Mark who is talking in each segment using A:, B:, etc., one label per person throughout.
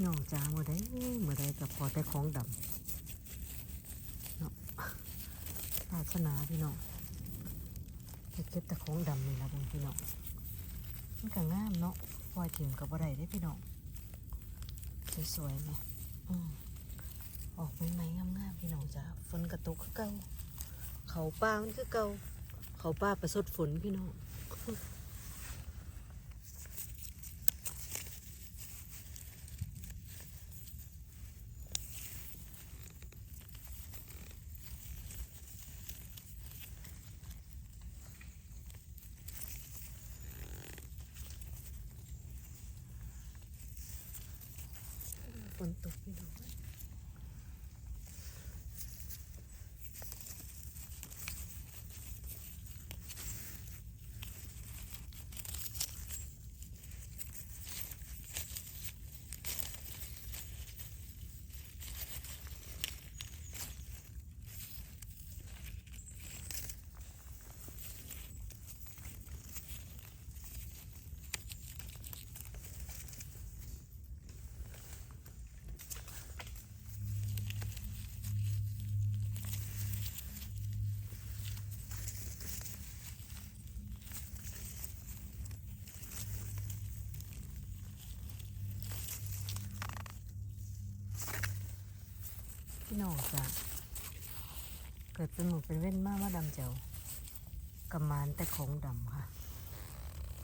A: พี่น้องจ้าเมื่อใดเมื่อใดก็พอแต่ของดำเนาะศาสนาพี่น้องจะเก็บแต่ของดำนี่ละพี่น้องมันก็งามเนาะปล่อยถิ่มกับอะไรได้พี่น้องสวยๆไหมอืมออกใหม่ๆงามๆพี่น้องจ้าฝนกระตุกคือเก่าเขาป้ามันคือเก่าเขาป้าประสดฝนพี่น้อง ฝนตกพี่น้องพี่ นองจ้ะเกิดเป็นหมูเป็นเว้นมากว่าดำเจียวกำมานแต่ของดำค่ะ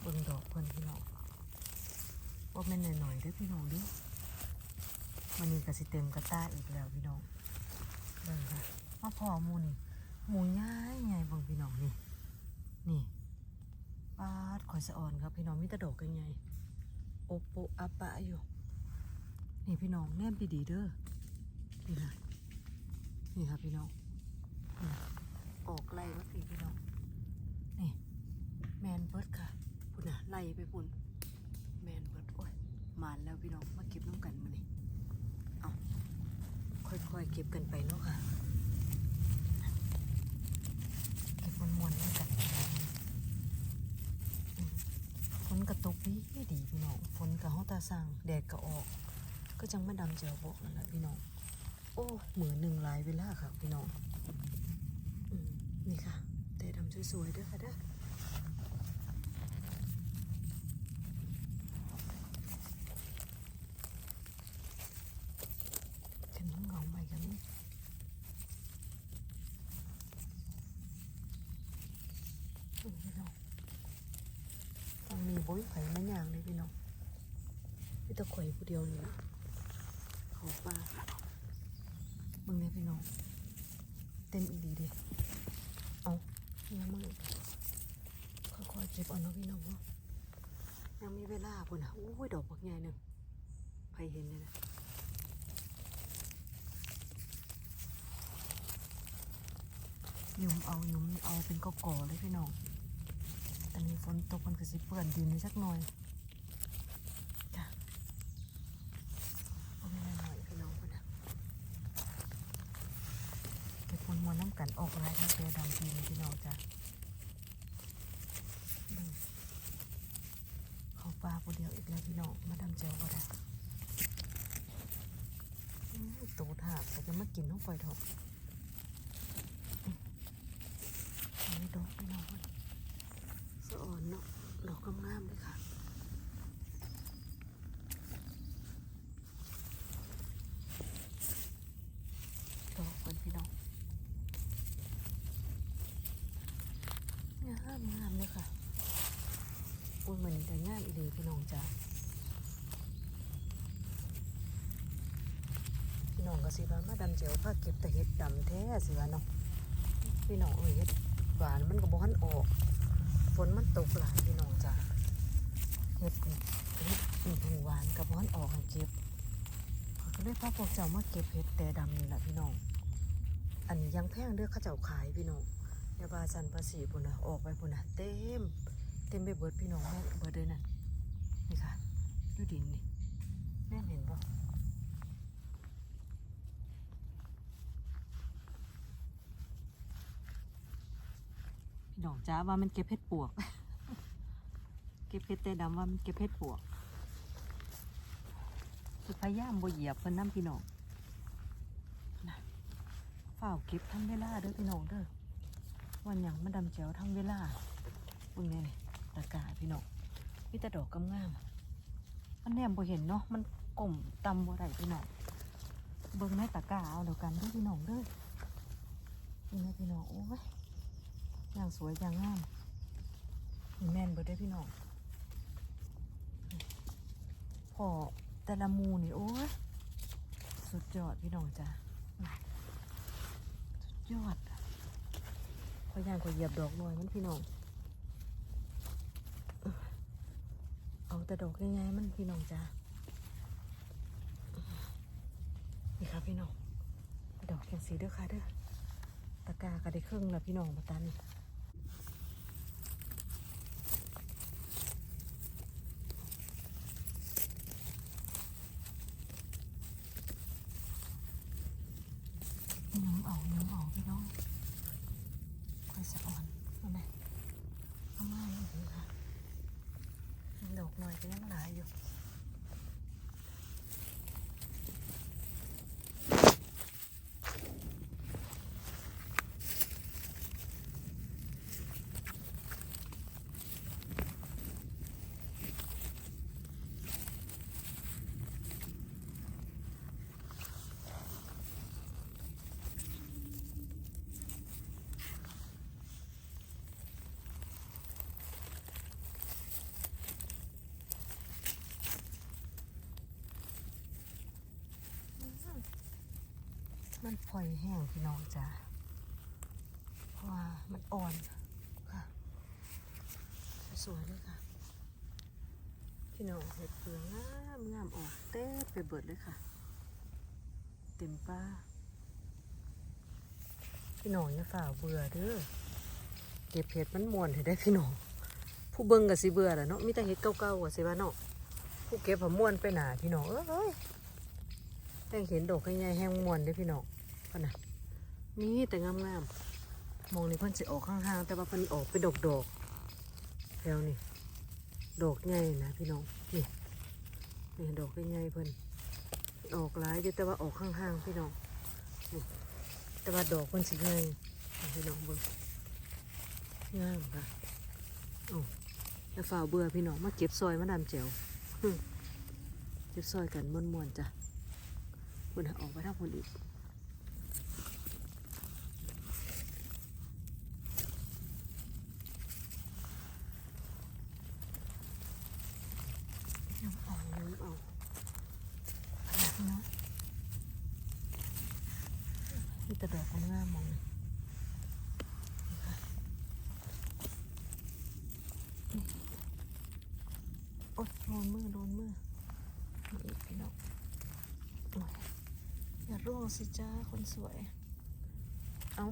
A: บิ่งดอกเพิ่นพี่น้องว่าแม่นหน่อยๆด้อพี่น้องดิมันนี่ก็สิเต็มกระต้าอีกแล้วพี่น้องเบิ่งค่ะมาพอหมูนี่หมูย่ายใหญ่เบิ่งพี่น้องนี่นี่ปาดข่อยสะอ่อนครับพี่น้องมีต่ดอกกันใหญ่โอโปอะปะอยู่นี่พี่น้องแน่มปีดีเด้อนี่ค่ะ นี่ค่ะพี่น้องออกไล่มาพี่พี่น้องนี่แมนเบิร์ดค่ะพุ่นน่ะไล่ไปพุ่นแมนเบิร์ดโอ้ยมานแล้วพี่น้องมาเก็บน้ำกันมานี่เอาค่อยๆเก็บกันไปเนาะค่ะเก็บมวนๆน้ำกันฝนกระตกดีดีพี่น้องฝนกระห้องตาสั่งแดดก็ออก ก็จังมาดำเจียวบอกนั่นแหละพี่น้อง โอ้เหมือนหนึ่งลายเวลาค่ะพี่น้องอนี่ค่ะแต่ดำสวยๆด้วยค่ะเด้อเป็นน้องงาใหม่กันนี่อืมพี่น้องต้องมีบุ้ยไข่มะยางเลยพี่น้องพี่ตะข่อยผู้เดียวนี่นะเขาปลา เบิ่งเนี่ยพี่น้อง เต็มอีดีเด้เอายังมึงค่อยๆเก็บเอาเนาะพี่น้องเนาะยังมีเวลาปุ่นอะโอ้ยดอกบักใหญ่หนึ่งใครเห็นเนี่ยนะหยุมเอาหยุมเอาเป็นกอกๆเลยพี่น้อง อันนี้ฝนตกมันก็สิเปื้อนดินนิดสักหน่อย จ้ะเอาไม่ได้หน่อยพี่น้องคนนะเกันออกลายทั้งเตดำทีนพี่น้องจ้ะเขาปลาผู้เดียวอีกแล้วพี่น้องมาดำเจียวก็ได้โตูถากแต่จะมากินห้องไฟถอยทองอืมอันนี้ดอกพี่น้องคนสะอ่อนเนาะดอกงามๆเลยค่ะ ดอกกันพี่น้องงามงามเลยค่ะ อุ้ยมันแต่งามอีดีพี่น้องจ้าพี่น้องก็สิว่ามาดำเจียวผ้าเก็บแต่เห็ดดำแท้สิว่าเนาะพี่น้องเอ้ยเห็ดหวานมันก็บ่ทันออกฝนมันตกหลายพี่น้องจ้าเห็ดเห็ดนี่หูหวานกับบ่ทันออกให้เก็บข้อยก็เลยพาพวกเจ้ามาเก็บเห็ดแต่ดำนี่แหละพี่น้องอันนี้ยังแพงเด้อเข้าเจ้าขายพี่น้องยาบาสันภาษีพุ่นนะออกไปพุ่นนะเต็ม ต็มไปเบิดพี่น้องแม่เบิดเลยนะนี่ค่ะดูดินนี่แม่เห็นปะพี่น้องจ้าว่ามันเก็บเห็ดปวก เก็บเห็ดแต่ดำว่ามันเก็บเห็ดปวกสิพยายามบ่เหยียบเพิ่นน้ำพี่น้องนะเฝ้าวเก็บทำเวลาเด้อพี่น้องเด้อวันหยังมาดำแจวทำเวลาเบิ่งแน่นี่ ตะกร้าพี่น้องมีแต่ดอกกำงามมันแนมบ่เห็นเนาะมันก้มต่ำบ่ได้พี่น้องเบิ่งในตะกร้าเอาเดียวกันด้อพี่น้องเด้อนี่นะพี่น้องโอ้ยอย่างสวยอย่างงามนี่แม่นบิดได้พี่น้องพอแต่ละมูนี่โอ้ยสุดยอดพี่น้องจ้ะสุดยอดขอยย่างขอยเหยียบดอกหน่อยมันพี่น้อง เอาแต่ดอกง่ายๆมันพี่น้องจ้านี่ครับพี่น้องดอกแข็งสีเด้อค่ะเด้อตะกร้าก็ได้ครึ่งแล้วพี่น้องมาตันี่ำเอาน้ำเอาพี่น้องค่อยสะอ่อนเอาไหมเอามาอีกทีค่ะยังดอ กหน่อยก็ยังหลายอยู่ มันพลอยแห้งพี่น้องจ้ะเพราะว่ามันอ่อนค่ะ สวยเลยค่ะ พี่น้องเห็ดเปลืองงามงามออกเต้ไปเบิดเลยค่ะ เต็มป้าพี่น้องอย่าฝ่าเบื่อเด้อเก็บเห็ดมันมวนให้ได้พี่น้องผู้เบิ่งก็สิเบื่อแหละเนาะมีแต่เห็ดเก่าๆก็สิว่าเนาะผู้เก็บผมมวนไปหนาพี่น้องเอ้ยแห้งเห็นดอกใหญ่ๆแห้งมวนเด้พี่น้อง พ่นน่ะมีแต่งามๆมองนี่เพิ่นสิออกข้างๆแต่ว่าเพิ่นออกเป็นดอกๆแล้วนี่ดอกใหญ่นะพี่น้องนี่นี่ดอกใหญ่เพิ่นออกหลายอยู่แต่ว่าออกข้างๆพี่น้องนี่แต่ว่าดอกเพิ่นสิใหญ่พี่น้องเบิ่งงามค่ะโอ้อย่าฝ่าเบื่อพี่น้องมาเก็บซอยมาดามแจวหึเก็บซอยกันม่วนๆจ้ะเพิ่นเอออกไปทางคนอีกน้ำเอาน้ำเอาเอาล่ะพี่น้องมีแต่ดอกงามๆมองนี่ โอ๊ยโดนมือโดนมือมาอีกพี่น้องโอ้ย อย่าร่วงสิจ้าคนสวย เอา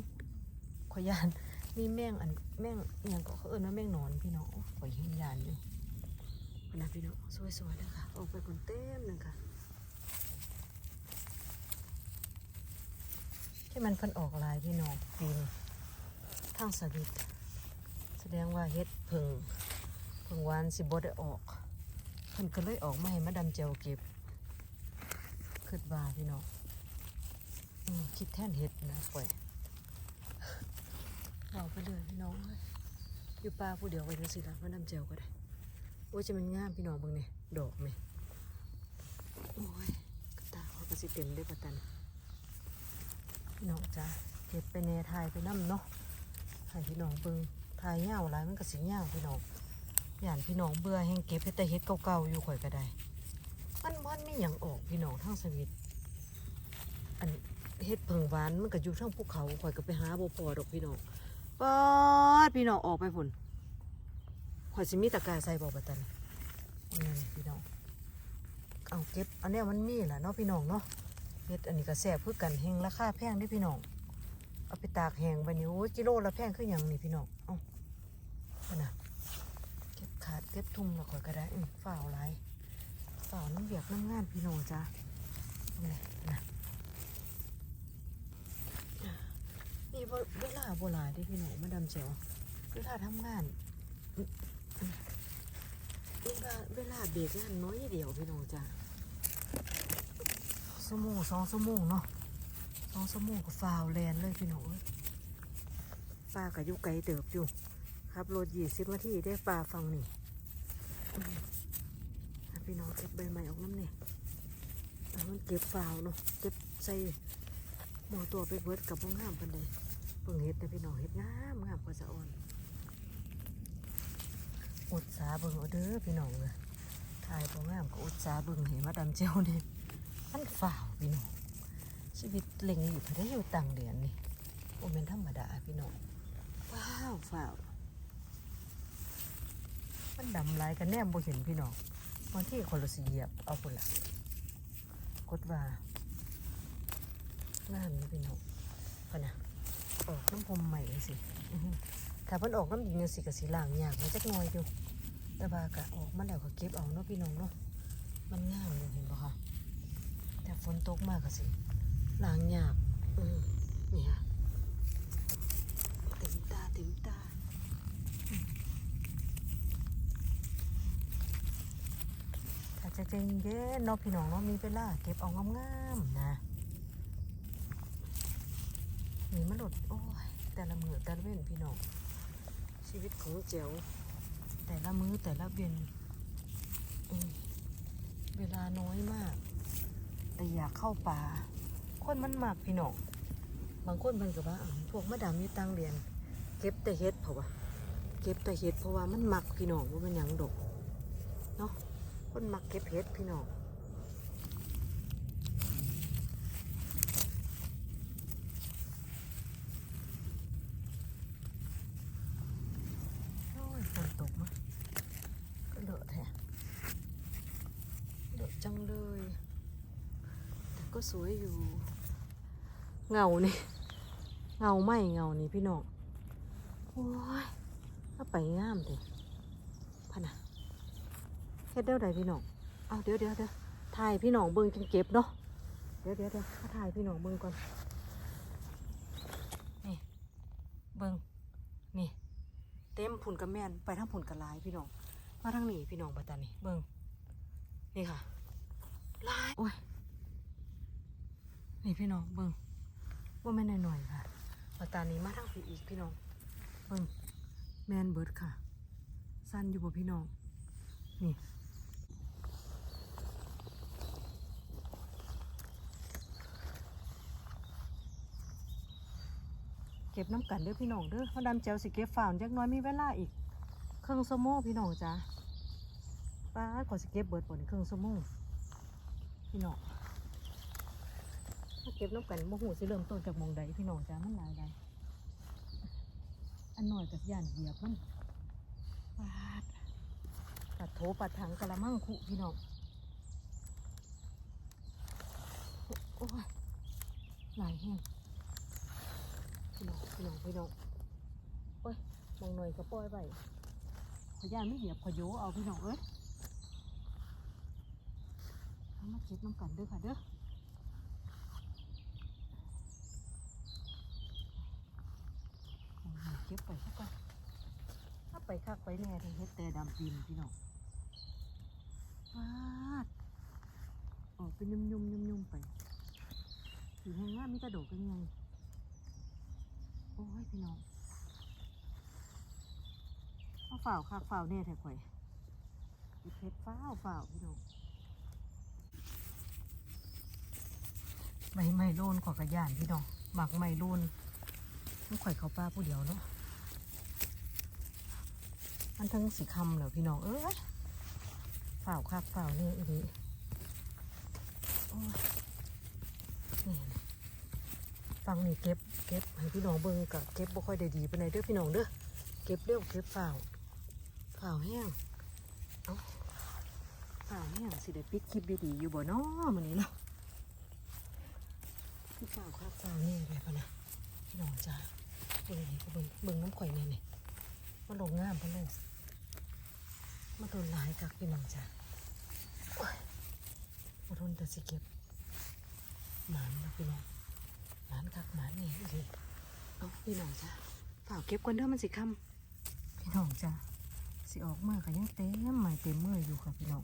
A: ขอยานนี่แม่งอันแม่งอย่างก็เขาเอิ้นว่าแม่งนอนพี่น้องโอ้ยขอยเห็นยานอยู่นะพี่น้องสวยๆเลยค่ะออกไปคนเต็มหนึ่งค่ะที่มันพิ่นออกลายพี่น้องปีนทางสวิตแสดงว่าเฮ็ดเพึ่งเพิ่งวานสิบ่ได้ออกเพิ่นก็เลยออกมาให้มาดำเจียวเก็บคิดว่าพี่น้อง คิดแท่นเห็ดนะป่วยเอาไปเลยพี่น้องเอ้ยอยู่ป่าผู้เดียวไปจังสิล่ะมาดำเจียวก็ได้ โอ้ยจะมันงามพี่น้องบิ่งนี่ยดอกไหมโอ้ยกระตาเขาก็สิเต็มได้ปะตันพี่น้องจ้าเก็บไปแน่ทายไปน้ำเนาะให้พี่น้องเบิ่งทายเงาวหลายมันก็สิเงาพี่น้องย่านพี่น้องเบื่อแห้งเก็บเฮ็ดแต่เฮ็ดเก่าๆอยู่ข่อยก็ได้ มันมันไม่หยังออกพี่น้องทางสวิตอัน เฮ็ดเพิงหวานมันก็อยู่ทางภูเขาข่อยก็ไปหาบ่พอดอกพี่น้องปอดพี่น้องออกไปพุ่นข่อยสิมีตะกร้าใส่บ่บัดตันนั่นพี่น้องเอาเก็บอันเนี้ยมันมีแหละเนาะพี่น้องเนาะเฮ็ดอันนี้ก็แซ่บคือกันแฮงราคาแพงเด้พี่น้องเอาไปตากแห้งไปนี่โอ้ยกิโลละแพงคือหยังนี่พี่น้องเอ้าเอาน่ะเก็บขาดเก็บทุ่มแล้วข่อยก็ได้อืมฝ่าวไรฝ่าวน้ำเบียกน้ำงานพี่น้องจ้านี่ นี่เวลาโบราณที่พี่หน้องมาดำเจียวคือถ้าทำงานเวลาเวลาเบรกงานน้อยเดียวพี่น้องจ้าชั่วโมงสองชั่วโมงเนาะสองชั่วโมงก็ฟาวแลนเลยพี่หน้องเอ้ยป้ากับยุไกลเติบอยู่ ครับรถยี่สิบนาทีได้ปลาฟังนี่พี่น้องเก็บใบใหม่ออกน้ำเนี่ยมันเก็บฟาวเนาะเก็บใส่ หมอตัวไปเบิดกับพวกงามปันใดเพิ่งเฮ็ดแต่พี่น้องเฮ็ดงามงามกว่าจะอ่อนอุดสาเบิ่งเอาเด้อพี่น้องเลยถ่ายพองามก็อุตสาเบึงเห็นมาดำเจ้าเนี่ยมันฝ่าวพี่น้องชีวิตเล็งอยู่ได้อยู่ต่างเดือนนี่โอเป็นธรรมดาพี่น้องว้าวฝ่าวมันดำลายกันแนมบ่เห็นพี่น้องบางที่คนละสีเหยียบเอาคนละกดว่า งามนี่พี่น้องพะนะออกน้ำพรมใหม่สิถ้าเพิ่นออกน้ำดินจังสิกะสีล่างยากมันจักหน่อยอยู่แต่ว่ากะออกมาแล้วก็เก็บเอาเนาะพี่น้องเนาะมันงามอยู่เห็นปะคะแต่ฝนตกมากก็สิล้างยากอืมนี่ค่ะเต็มตาเต็มตาถ้าจะใจเย็นเนาะพี่น้องเนาะมีเวลาเก็บเอางามๆนะ นี่มันหลดโอ้ยแต่ละมือแต่ละเว้นพี่น้องชีวิตของเจ๋วแต่ละมือแต่ละเย็นเวลาน้อยมาก แต่อยากเข้าป่าคนมันมากพี่น้องบางคนเพิ่นก็ว่าพวกมะดามีตังเรียน เก็บแต่เฮ็ดเพราะว่าเก็บแต่เฮ็ดเพราะว่ามันมักพี่น้องว่ามันยังดกเนาะคนมักเก็บเฮ็ดพี่น้องโอ้ยฝนตกมาก็เลอะแท้เลอะ จังเลย แต่ก็สวยอยู่ เงานี่ เงาไหมเงานี่พี่น้อง โอ้ยถ้าไปงามเลยพะนะเฮ็ดเด้วใดพี่น้อง เอาเดี๋ยวเดี๋ยวเดี๋ยวถ่ายพี่น้องเบิ่งจนเก็บเนาะ เดี๋ยวเดี๋ยวเดี๋ยวมาถ่ายพี่น้องเบิ่งก่อน นี่ เบิ่งนี่ เต็มผุนกระแมนไปทางผุนกระลายพี่น้อง มาทางนี้พี่น้องปัตตานี่เบิ่งนี่ค่ะ ลายโอ้ยนี่พี่น้องเบิ่งว่าแม่นหน่อยๆค่ะปัตตานี้มาทางผีอีกพี่น้องเบิ่งแมนเบิร์ดค่ะ สั้นอยู่บ่พี่น้อง นี่เก็บน้ำกันเด้อพี่น้องเด้อมาดามเจลสิเก็บฝ่าวจักน้อยมีเวลาอีก เครึ่องชั่วโมงพี่น้องจ้าป้าก่อสิเก็บเบิดบ่นี่ครึ่องชั่วโมง พี่น้องถ้าเก็บน้ำกันโมโหสิเริ่มต้นจากมองใดพี่น้องจ้ามันหลายใดอันหน่อยกับย่านเหยียบมันปาดปัดโถปัดถังกะละมังคุพี่น้องโอ้ยหลายแห้งพี่น้องพี่น้องพี่น้องโอ้ยมองหน่อยก็ปล่อยไปขอย่านไม่เหยียบขอโยเอาพี่น้องเอ้ย เอามาเก็บน้ำกันเด้อค่ะเด้อเก็บไปสักก่อนถ้าไปคักไปแน่ที่เฮ็ดแต่ดำปีนพี่น้องฟาดออกเป็นยุ่มยุ่มยุ่มยุ่มๆไปสีแห้งงามมีกระโดดกันไงโอ้ยพี่น้องเอาฝ่าวคักฝ่าวแน่แท้ข่อยเพชรฝ้าวฝ่าวพี่น้อง ใบไม้โลนขวากระยานพี่น้องหมักไม้โลนต้องข่อยเขาป้าผู้เดียวเนาะมันทั้งสีคำเหรอพี่น้องเอ้ยฝ่าวคักฝ่าวนี่อีนี้นี่ฟังนี่เก็บเก็บให้พี่น้องเบิ่งกับเก็บบ่ค่อยได้ดีปานใดเด้อพี่น้องเด้อเก็บเร็วเก็บฝ่าวฝ่าแห้งเอ้าฝ่าแห้งสิได้ปิดคลิปดีๆอยู่บ่เนาะมื้อนี้เนาะ พี่ฝ่าวคักฝ่าวนี่ไปปะนะพี่น้องจ้าเบิ่งนี่ก็เบิ่งเบิ่งน้ำข่อยเนี่ยนี่มันลงงามเพิ่นเลยมาโดนหลายกักพี่น้องจ้าโอ้ยมาโดนแต่สิเก็บหมานนะพี่น้องหมานกักหมานนี่อีหลีเอาพี่น้องจ้าเปล่าเก็บก่อนเด้อมันสิค่ำพี่น้องจ้าสิออกเมื่อก็ยังเต็มใหม่เต็มมืออยู่ค่ะพี่น้อง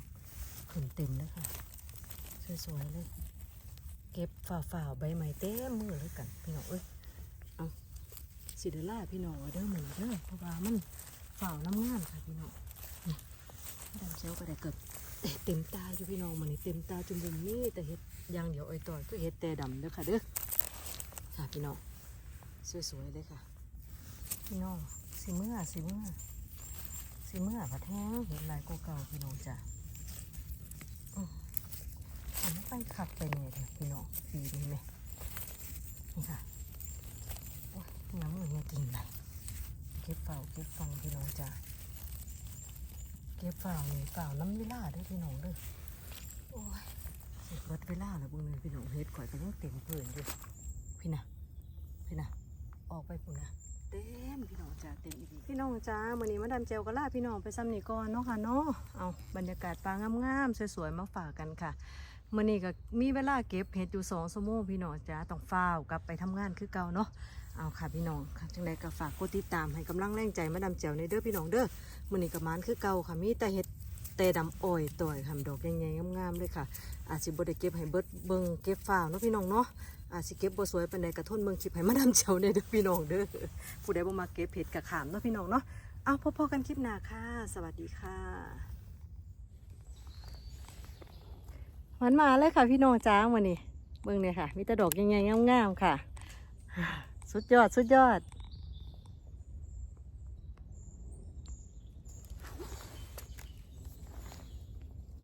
A: ขึ้นเต็มเลยค่ะสวยๆเลย เก็บฝ่าวๆใบไม้เต็มมือเลยกันพี่น้องเอ้ยเอาสิเดล่าพี่น้องเอาเด้อเหมือนเด้อเพราะว่ามันฝ่าวน้ำงามค่ะพี่น้องนี่ดำเซลก็ได้เกิดเต็มตาอยู่พี่น้องมันนี่เต็มตาจนมุมนี้แต่เห็ดอย่างเดียวไอ้ต่อยก็เห็ดแต่ดำเด้อค่ะเด้อค่ะพี่น้องสวยๆเลยค่ะพี่น้องสีเมื่อสีเมื่อสีเมื่อผัดแห้งเห็นลายเก่าๆพี่น้องจ้ะอืมอันนี้ ไปขับไปเนี่ยเดี๋ยวพี่น้องสีนี้ไหมนี่ค่ะโอ้ยน้ำมือเนี่ยกินไหนเก็บเฝ้าเก็บฟังพี่น้องจ้ะเก็บเฝ้านี่เฝ้าน้ำเวลาด้วยพี่น้องเด้อโอ้ยเสร็จเบิดเวลาแล้วบุญเลยพี่น้องเฮ็ดข่อยก็ยังเต็มเพื่อนอยู่พี่นะพี่นะออกไปปุ่นนะเต็มพี่น้องจ้าเต็มอีกพี่น้องจ้าวันนี้มาดามเจลก็ลาพี่น้องไปซ้ำนี่ก่อนเนาะค่ะเนาะเอาบรรยากาศปลางามๆสวยๆมาฝากกันค่ะ มื่อนี้ก็มีเวลาเก็บเห็ดอยู่สองชั่วโมงพี่น้องจ้าต้องฟ้าวกลับไปทำงานคือเก่าเนาะเอาค่ะพี่น้องจังใดก็ฝากกดติดตามให้กำลังแรงใจมาดามเจลในเด้อพี่น้องเด้อมื่อนี้ก็มานคือเก่าค่ะมีแต่เห็ดแต่ดำอ้อยต่อยค่ะดอกใหญ่ๆงามๆเลยค่ะ อาจสิบ่ได้เก็บให้เบิดเบิ่งเก็บฟ้าวเนาะพี่น้องเนาะอาจสิเก็บบ่สวยปานใดกระทนเบิ่งคลิปให้มาดามเจลในเด้อพี่น้องเด้อผู้ใดบ่มาเก็บเห็ดกะขามเนาะพี่น้องเนาะเอาพบๆกันคลิปหน้าค่ะ สวัสดีค่ะ มันมาเลยค่ะพี่น้องจ้าวันนี้เบิ่งเนี่ยค่ะ มีแต่ดอกยังไงงามๆค่ะ สุดยอดสุดยอด